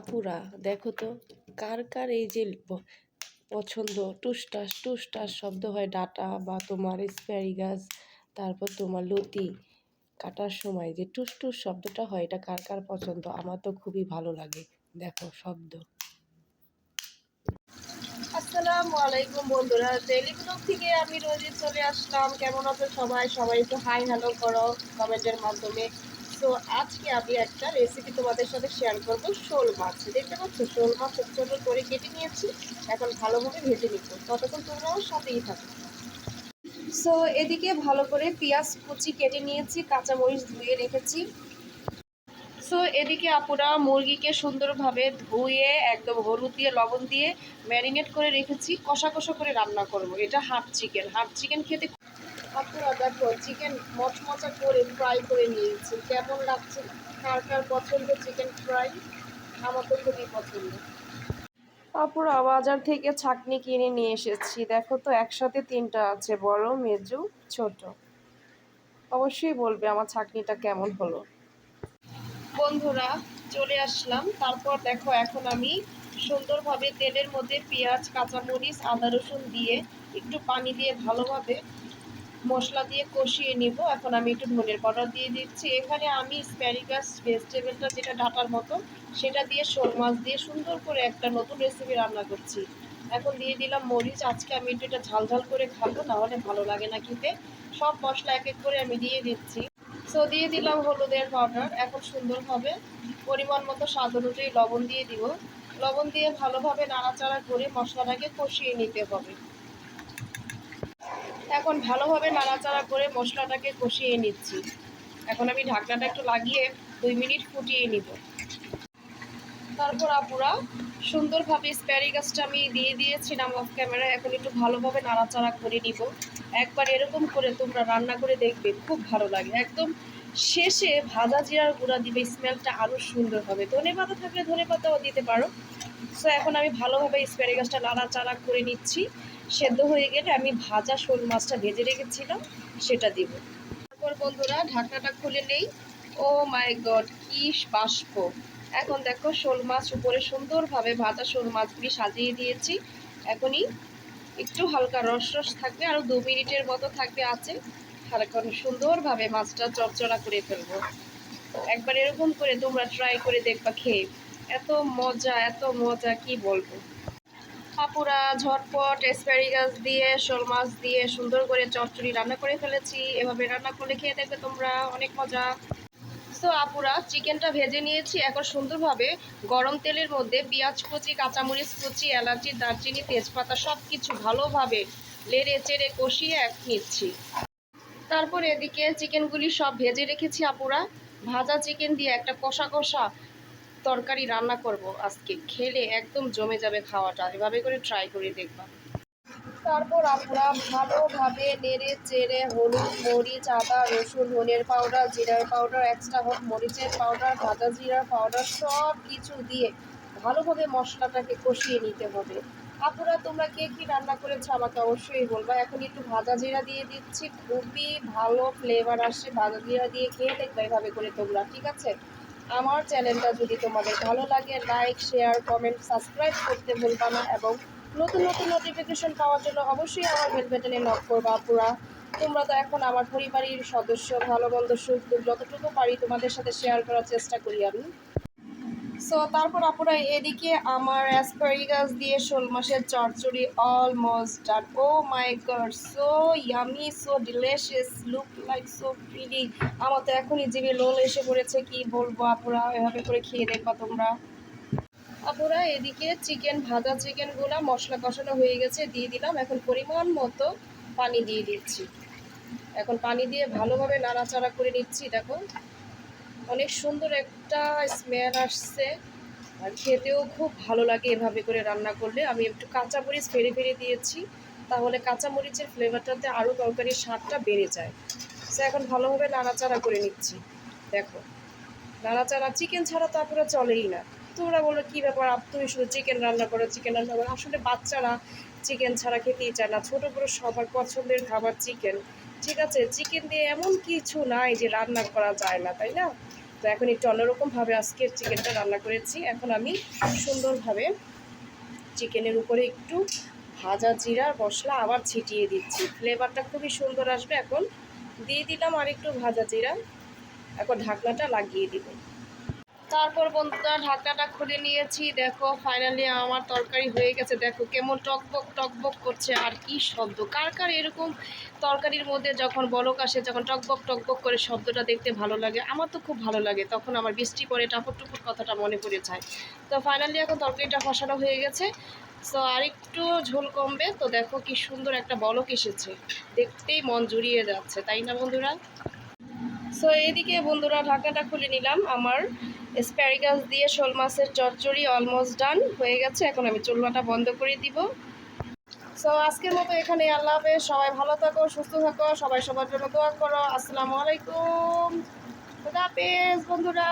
আপুরা, দেখো তো, কার কার এই যে পছন্দ? টুসটাস টুসটাস শব্দ হয় ডাটা বা তোমার স্প্যারিগাস তারপর তোমার লতি। কাটার সময় যে টুস টুস শব্দটা হয়, এটা কার কার পছন্দ? আমার তো খুবই ভালো লাগে। দেখো শব্দ। আসসালামু আলাইকুম বন্ধুরা ডেলি থেকে আমি রোজই চলে আসলাম। কেমন আছো সবাই? সবাই একটু হাই হ্যালো করো কমেন্টের মাধ্যমে। তো আজকে আমি একটা রেসিপি তোমাদের সাথে শেয়ার করব শোল মাছ। দেখতে পাচ্ছ? শোল মাছ ছোট ছোট করে কেটে নিয়েছি। এখন ভালোভাবে ভেজে নিচ্ছ ততক্ষণ তোমরাও সাথেই থাকো। সো এদিকে ভালো করে পেঁয়াজ কুচি কেটে নিয়েছি, কাঁচামরিচ ধুয়ে রেখেছি। সো এদিকে আপুরা মুরগিকে সুন্দরভাবে ধুয়ে, একদম হলুদ দিয়ে, লবণ দিয়ে ম্যারিনেট করে রেখেছি। কষা কষা করে রান্না করব। এটা হাফ চিকেন হাফ চিকেন খেতে আপুরা দেখো চিকেন মচমচা করে ফ্রাই করে নিয়েছি। কেমন লাগছে? কার কার পছন্দ চিকেন ফ্রাই আমার তো খুবই পছন্দ। আপুরা বাজার থেকে ছাকনি কিনে নিয়ে এসেছি। দেখো তো একসাথে তিনটা আছে বড় মেজু ছোট। অবশ্যই বলবে আমার ছাকনিটা কেমন হলো। বন্ধুরা চলে আসলাম। তারপর দেখো এখন আমি সুন্দরভাবে তেলের মধ্যে পেঁয়াজ কাঁচামরিচ আদা রসুন দিয়ে একটু পানি দিয়ে ভালোভাবে মশলা দিয়ে কষিয়ে নিব। এখন আমি একটু ধনের পাউডার দিয়ে দিচ্ছি। এখানে আমি স্প্যারিগাস ভেজিটেবলটা যেটা ডাটার মতো, সেটা দিয়ে শোল মাছ দিয়ে সুন্দর করে একটা নতুন রেসিপি রান্না করছি। এখন দিয়ে দিলাম মরিচ। আজকে আমি একটু এটা ঝাল ঝাল করে খাব, নাহলে ভালো লাগে না খেতে। সব মশলা এক এক করে আমি দিয়ে দিচ্ছি। সো দিয়ে দিলাম হলুদের পাউডার এখন সুন্দরভাবে পরিমাণ মতো স্বাদ অনুযায়ী লবণ দিয়ে দিব। লবণ দিয়ে ভালোভাবে নাড়াচাড়া করে মশলাটাকে কষিয়ে নিতে হবে। এখন ভালোভাবে নাড়াচাড়া করে মশলাটাকে কষিয়ে নিচ্ছি। এখন আমি ঢাকনাটা একটু লাগিয়ে দুই মিনিট ফুটিয়ে নিব। তারপর আপুরা, সুন্দরভাবে স্প্যারি গাছটা আমি দিয়ে দিয়েছিলাম অফ ক্যামেরা এখন একটু ভালোভাবে নাড়াচাড়া করে নিব। একবার এরকম করে তোমরা রান্না করে দেখবে, খুব ভালো লাগে। একদম শেষে ভাজা জিরার গুঁড়া দিবে, স্মেলটা আরও সুন্দর হবে। ধনে পাতা থাকলে ধনে পাতাও দিতে পারো। সো এখন আমি ভালোভাবে স্প্যারি গাছটা নাড়াচাড়া করে নিচ্ছি। সেদ্ধ হয়ে গেলে আমি ভাজা শোল মাছটা ভেজে রেখেছিলাম, সেটা দিব। তারপর বন্ধুরা, ঢাকনাটা খুলে নেই। ও মাই গড, কি বাষ্প। এখন দেখো শোল মাছ উপরে সুন্দরভাবে ভাজা শোল মাছগুলি সাজিয়ে দিয়েছি। এখনই একটু হালকা রস রস থাকবে আরও দু মিনিটের মতো থাকবে আছে। এখন সুন্দরভাবে মাছটা চড়চড়া করে ফেলব। একবার এরকম করে তোমরা ট্রাই করে দেখবা খেয়ে। এত মজা এত মজা, কি বলব? আপুরা ঝটপট স্প্যারিগাস দিয়ে, শোল মাছ দিয়ে সুন্দর করে চচ্চড়ি রান্না করে ফেলেছি। এভাবে রান্না করলে খেয়ে দেখবে তোমরা অনেক মজা। তো আপুরা, চিকেনটা ভেজে নিয়েছি। এখন সুন্দরভাবে গরম তেলের মধ্যে পেঁয়াজ কুচি, কাঁচামরিচ কুচি, এলাচি, দারচিনি, তেজপাতা সব কিছু ভালোভাবে লেড়ে চেড়ে কষিয়ে এক নিচ্ছি। তারপর এদিকে চিকেনগুলি সব ভেজে রেখেছি আপুরা। ভাজা চিকেন দিয়ে একটা কষা কষা তরকারি রান্না করব আজকে। খেলে একদম জমে যাবে খাওয়াটা। এভাবে করে ট্রাই করে দেখবা। তারপর আমরা ভালোভাবে নেড়ে চেড়ে হলুদ মরিচ, আদা, রসুন, ধনের পাউডার, জিরার পাউডার এক্সট্রা হোক মরিচের পাউডার, ভাজা জিরার পাউডার, সব কিছু দিয়ে ভালোভাবে মশলাটাকে কষিয়ে নিতে হবে। আপুরা, তোমরা কে কী রান্না করেছ আমাকে অবশ্যই বলবা। এখন একটু ভাজা জিরা দিয়ে দিচ্ছি। খুবই ভালো ফ্লেভার আসছে ভাজা জিরা দিয়ে খেয়ে দেখবে এভাবে করে তোমরা। ঠিক আছে? আমার চ্যানেলটা যদি তোমাদের ভালো লাগে লাইক শেয়ার কমেন্ট সাবস্ক্রাইব করতে ভুলবা না এবং নতুন নতুন নোটিফিকেশন পাওয়ার জন্য অবশ্যই আমার বেল বাটনে নক করবা পুরা। তোমরা তো এখন আমার পরিবারের সদস্য, ভালো মন্দ সুখ যতটুকু পারি তোমাদের সাথে শেয়ার করার চেষ্টা করি আমি। সো তারপর আপনারা এদিকে আমার অ্যাসপারিগাস দিয়ে শোল মাসের চচ্চড়ি almost done oh my god so yummy so delicious look like so pretty আমার তো এখনই জিভে লোল এসে পড়েছে, কি বলব আপুরা? এভাবে করে খেয়ে দেখবা তোমরা। আপুরা, এদিকে চিকেন ভাজা চিকেনগুলো মশলা কষানো হয়ে গেছে, দিয়ে দিলাম। এখন পরিমাণ মতো পানি দিয়ে দিচ্ছি। এখন পানি দিয়ে ভালোভাবে নাড়াচাড়া করে নিচ্ছি, দেখো। অনেক সুন্দর একটা স্মেল আসছে। আর খেতেও খুব ভালো লাগে এভাবে করে রান্না করলে। আমি একটু কাঁচামরিচ ফেরে ফেরে দিয়েছি। তাহলে কাঁচামরিচের ফ্লেভারটাতে আরও তরকারির স্বাদটা বেড়ে যায়। সে এখন ভালোভাবে নাড়াচাড়া করে নিচ্ছি। দেখো, নাড়াচাড়া চিকেন ছাড়া তো আপনারা চলেই না। তোমরা বলো কী ব্যাপার? তুমি শুধু চিকেন রান্না করো চিকেন রান্না করো। আসলে বাচ্চারা চিকেন ছাড়া খেতেই চায় না। ছোটো বড়ো সবার পছন্দের খাবার চিকেন ঠিক আছে চিকেন দিয়ে এমন কিছু নাই যে রান্না করা যায় না, তাই না? তো এখন একটু অন্যরকমভাবে আজকের চিকেনটা রান্না করেছি। এখন আমি সুন্দরভাবে চিকেনের উপরে একটু ভাজা জিরা, মশলা আবার ছিটিয়ে দিচ্ছি। ফ্লেভারটা খুবই সুন্দর আসবে এখন। দিয়ে দিলাম আর একটু ভাজা জিরা। এখন ঢাকনাটা লাগিয়ে দিব। তারপর বন্ধুরা ঢাকনাটা খুলে নিয়েছি। দেখো ফাইনালি আমার তরকারি হয়ে গেছে। দেখো, কেমন টকবক টকবক করছে। আর কি শব্দ? কার কার এরকম তরকারির মধ্যে যখন বলক আসে, যখন টকবক টকবক করে শব্দটা দেখতে ভালো লাগে? আমার তো খুব ভালো লাগে। তখন আমার বৃষ্টি পরে টাপুর টুপুর কথাটা মনে পড়ে যায়। তো ফাইনালি এখন তরকারিটা ফসানো হয়ে গেছে। সো আরেকটু ঝোল কমবে। তো দেখো কি সুন্দর একটা বলক এসেছে। দেখতেই মন জুড়িয়ে যাচ্ছে, তাই না বন্ধুরা? সো এইদিকে বন্ধুরা ঢাকাটা খুলে নিলাম আমার। স্প্যারিগাস দিয়ে শোল মাছের চচ্চড়ি অলমোস্ট ডান হয়ে গেছে। এখন আমি চুলমাটা বন্ধ করে দিব। সো আজকের মতো এখানে আল্লাহ হাফেজ। সবাই ভালো থাকো, সুস্থ থাকো, সবাই সবার জন্য দোয়া করো। আসসালামু আলাইকুম। খুদা হাফেজ বন্ধুরা।